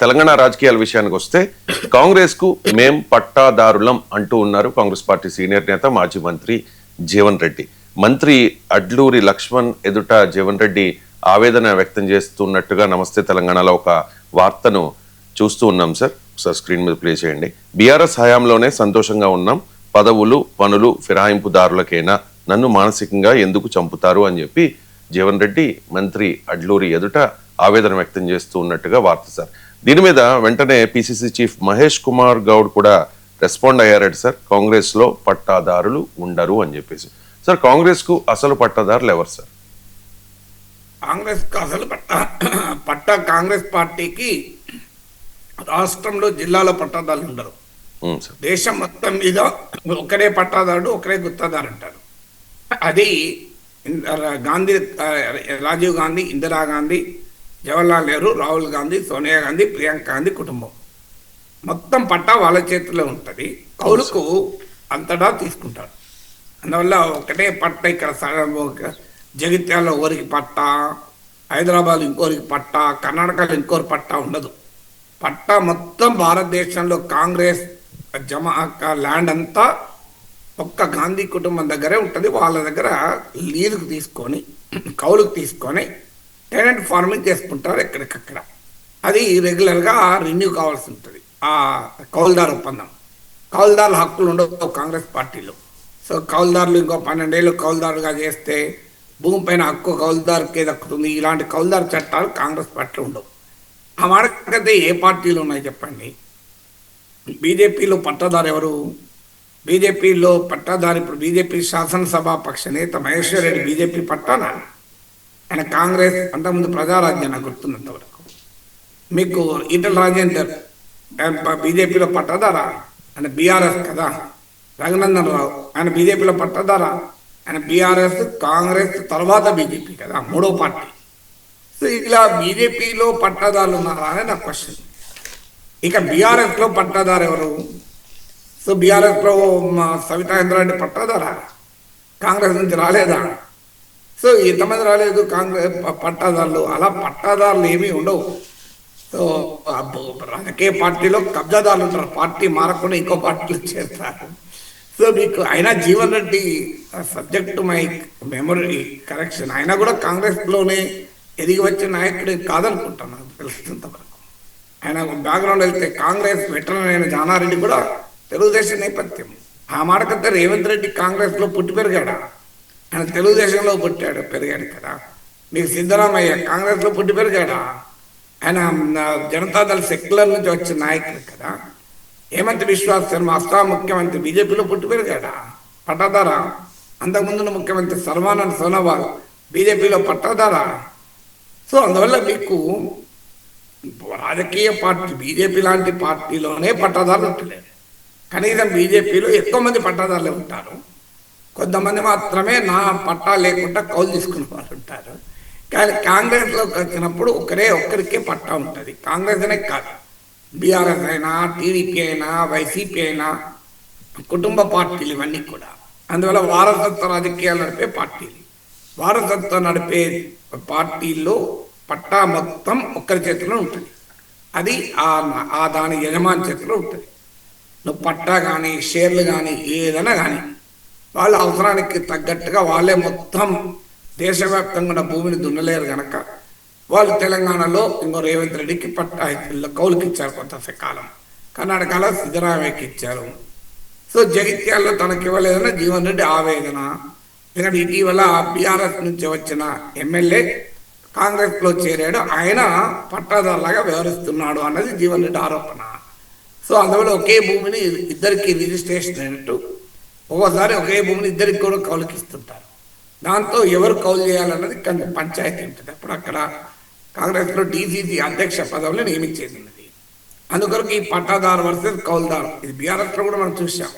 తెలంగాణ రాజకీయాల విషయానికి వస్తే కాంగ్రెస్కు మేం పట్టాదారులం అంటూ ఉన్నారు కాంగ్రెస్ పార్టీ సీనియర్ నేత మాజీ మంత్రి జీవన్ రెడ్డి. మంత్రి అడ్లూరి లక్ష్మణ్ ఎదుట జీవన్ రెడ్డి ఆవేదన వ్యక్తం చేస్తున్నట్టుగా నమస్తే తెలంగాణలో ఒక వార్తను చూస్తూ ఉన్నాం సార్. సార్ స్క్రీన్ మీద ప్లే చేయండి. బీఆర్ఎస్ హయాంలోనే సంతోషంగా ఉన్నాం. పదవులు పనులు ఫిరాయింపుదారులకైనా? నన్ను మానసికంగా ఎందుకు చంపుతారు అని చెప్పి జీవన్ రెడ్డి మంత్రి అడ్లూరి ఎదుట ఆవేదన వ్యక్తం చేస్తూ ఉన్నట్టుగా వార్త సార్. దీని మీద వెంటనే పిసిసి చీఫ్ మహేష్ కుమార్ గౌడ్ కూడా రెస్పాండ్ అయ్యారట సార్. కాంగ్రెస్లో పట్టాదారులు ఉండరు అని చెప్పేసి. సార్ కాంగ్రెస్కు అసలు పట్టాదారులు ఎవరు సార్? కాంగ్రెస్కు అసలు పట్ట పట్ట కాంగ్రెస్ పార్టీకి రాష్ట్రంలో జిల్లాలో పట్టాదారులు ఉండరు. దేశం మొత్తం మీద ఒకరే పట్టాదారుడు ఒకరే గుత్తదారు అంటారు. అది గాంధీ రాజీవ్ గాంధీ ఇందిరా గాంధీ జవహర్లాల్ నెహ్రూ రాహుల్ గాంధీ సోనియా గాంధీ ప్రియాంక గాంధీ కుటుంబం. మొత్తం పట్టా వాళ్ళ చేతిలో ఉంటుంది. కౌలుకు అంతటా తీసుకుంటారు. అందువల్ల ఒకటే పట్ట ఇక్కడ సగం ఒక జగిత్యాల ఒకరికి పట్ట హైదరాబాద్ ఇంకోరికి పట్ట కర్ణాటకలో ఇంకోరి పట్ట ఉండదు. పట్ట మొత్తం భారతదేశంలో కాంగ్రెస్ జమ ల్యాండ్ అంతా ఒక్క గాంధీ కుటుంబం దగ్గరే ఉంటుంది. వాళ్ళ దగ్గర లీజుకు తీసుకొని కౌలుకు తీసుకొని టెనెంట్ ఫార్మింగ్ చేసుకుంటారు ఎక్కడికక్కడ. అది రెగ్యులర్గా రెన్యూ కావాల్సి ఉంటుంది. ఆ కౌలుదారు ఒప్పందం. కౌలుదారుల హక్కులు ఉండవు కాంగ్రెస్ పార్టీలో. సో కౌలుదారులు ఇంకో పన్నెండేళ్ళు కౌలుదారుగా చేస్తే భూమి పైన హక్కు కౌలుదారుకే దక్కుతుంది. ఇలాంటి కౌలుదారు చట్టాలు కాంగ్రెస్ పార్టీలో ఉండవు. ఆ మాటకైతే ఏ పార్టీలు ఉన్నాయి చెప్పండి? బీజేపీలో పట్టదారు ఎవరు? బీజేపీలో పట్టాదారు ఇప్పుడు బీజేపీ శాసనసభ పక్ష నేత మహేశ్వర్ రెడ్డి బీజేపీ పట్టానా? ఆయన కాంగ్రెస్ అంతకుముందు ప్రజారాజ్యం నాకు గుర్తున్నంత వరకు. మీకు ఈటల రాజేందర్ ఆయన బీజేపీలో పట్టదారా? ఆయన బీఆర్ఎస్ కదా? రఘునందన్ రావు ఆయన బీజేపీలో పట్టదారా? ఆయన బీఆర్ఎస్ కాంగ్రెస్ తర్వాత బీజేపీ కదా? మూడో పార్టీ. సో ఇలా బీజేపీలో పట్టాదారులు ఉన్నారా అని నా క్వశ్చన్ ఇక బీఆర్ఎస్లో పట్టాదారు ఎవరు? సో బీఆర్ఎస్లో సవితా ఇంద్రారెడ్డి పట్టాదారా? కాంగ్రెస్ నుంచి రాలేదా? సో ఇంతమంది రాలేదు కాంగ్రెస్ పట్టాదారులు. అలా పట్టాదారులు ఏమీ ఉండవు. సో అబ్బో, రాజకీయ పార్టీలో కబ్జాదారులు ఉంటారు. పార్టీ మారకుండా ఇంకో పార్టీలో చేస్తారు సో మీకు అయినా Jeevan Reddy subject my memory correction. ఆయన కూడా కాంగ్రెస్లోనే ఎదిగి వచ్చిన నాయకుడు కాదనుకుంటాను. నాకు తెలిసినంత వరకు. ఆయన బ్యాక్గ్రౌండ్ వెళ్తే కాంగ్రెస్ వెటరన్ అయిన జానారెడ్డి కూడా తెలుగుదేశం నేపథ్యం. ఆ మాటకంటే రేవంత్ రెడ్డి కాంగ్రెస్లో పుట్టి పెరిగాడా? ఆయన తెలుగుదేశంలో పుట్టాడు పెరిగాడు కదా మీకు సిద్ధరామయ్య కాంగ్రెస్లో పుట్టి పెరిగాడా? ఆయన జనతాదళ సెక్యులర్ నుంచి వచ్చిన నాయకుడు కదా. హేమంత్ విశ్వాస్ శర్మ అస్సాం ముఖ్యమంత్రి బీజేపీలో పుట్టి పెరిగాడా? పట్టాదారా? అంతకుముందు ముఖ్యమంత్రి సర్వానంద్ సోనోవాల్ బీజేపీలో పట్టాదారా? సో అందువల్ల మీకు రాజకీయ పార్టీ బీజేపీ లాంటి పార్టీలోనే పట్టాదారులు ఉంటలేరు. కనీసం బీజేపీలో ఎక్కువ మంది పట్టాదారులే ఉంటారు. కొంతమంది మాత్రమే నా పట్టా లేకుండా కౌలు తీసుకున్న వాళ్ళు ఉంటారు. కానీ కాంగ్రెస్లోకి వచ్చినప్పుడు ఒకరే ఒక్కరికే పట్టా ఉంటుంది. కాంగ్రెస్ అనే కాదు. బీఆర్ఎస్ అయినా టీడీపీ అయినా వైసీపీ అయినా కుటుంబ పార్టీలు ఇవన్నీ కూడా. అందువల్ల వారసత్వ రాజకీయాలు నడిపే పార్టీలు. వారసత్వం నడిపే పార్టీల్లో పట్టా మొత్తం ఒక్కరి చేతిలో ఉంటుంది. అది ఆ ఆ దాని యజమాని చేతిలో ఉంటుంది. నువ్వు పట్టా కానీ షేర్లు కానీ ఏదైనా కానీ వాళ్ళ అవసరానికి తగ్గట్టుగా వాళ్ళే మొత్తం దేశవ్యాప్తంగా ఉన్న భూమిని దున్నలేరు గనక. వాళ్ళు తెలంగాణలో ఇంకో రేవంత్ రెడ్డికి పట్టా కౌలుకి ఇచ్చారు కొంత కాలం కర్ణాటకలో సిద్ధరామయ్యకి ఇచ్చారు. సో జగిత్యాల్లో తనకి ఇవ్వలేదన్న జీవన్ రెడ్డి ఆవేదన. ఎందుకంటే ఇటీవల బీఆర్ఎస్ నుంచి వచ్చిన ఎమ్మెల్యే కాంగ్రెస్లో చేరాడు. ఆయన పట్టాదారులాగా వ్యవహరిస్తున్నాడు అన్నది జీవన్ రెడ్డి ఆరోపణ. సో అందువల్ల ఒకే భూమిని ఇద్దరికి రిజిస్ట్రేషన్ అయినట్టు ఒక్కోసారి ఒకే భూమిని ఇద్దరికి కూడా కౌలుకి ఇస్తుంటారు దాంతో ఎవరు కౌలు చేయాలన్నది కొంచెం పంచాయతీ ఉంటుంది. అప్పుడు అక్కడ కాంగ్రెస్లో డీసీసీ అధ్యక్ష పదవులు నియమించేసినది. అందుకొరకు ఈ పట్టాదారు వర్సెస్ కౌలుదారు. ఇది బీఆర్ఎస్లో కూడా మనం చూసాం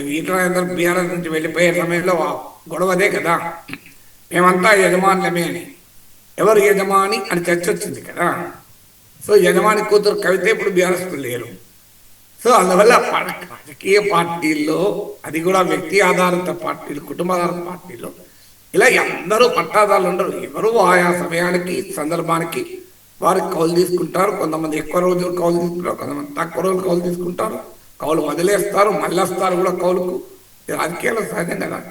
ఈటల బీఆర్ఎస్ నుంచి వెళ్ళిపోయే సమయంలో గొడవదే కదా. మేమంతా యజమానులమే అని. ఎవరు యజమాని అని చర్చ వచ్చింది కదా. సో యజమాని కూతురు కవిత ఇప్పుడు బీఆర్ఎస్ లేరు. సో అందువల్ల ప- రాజకీయ పార్టీల్లో అది కూడా వ్యక్తి ఆధారిత పార్టీలు కుటుంబ ఆధారిత పార్టీలు. ఇలా అందరూ పట్టాదారులు ఉండరు. ఎవరు ఆయా సమయానికి సందర్భానికి వారికి కౌలు తీసుకుంటారు. కొంతమంది ఎక్కువ రోజులు కౌలు తీసుకుంటారు కొంతమంది తక్కువ రోజులు కౌలు తీసుకుంటారు. కౌలు వదిలేస్తారు మళ్ళీ వస్తారు కూడా కౌలుకు. రాజకీయాలు రాజకీయాల్లో సహజం కదా.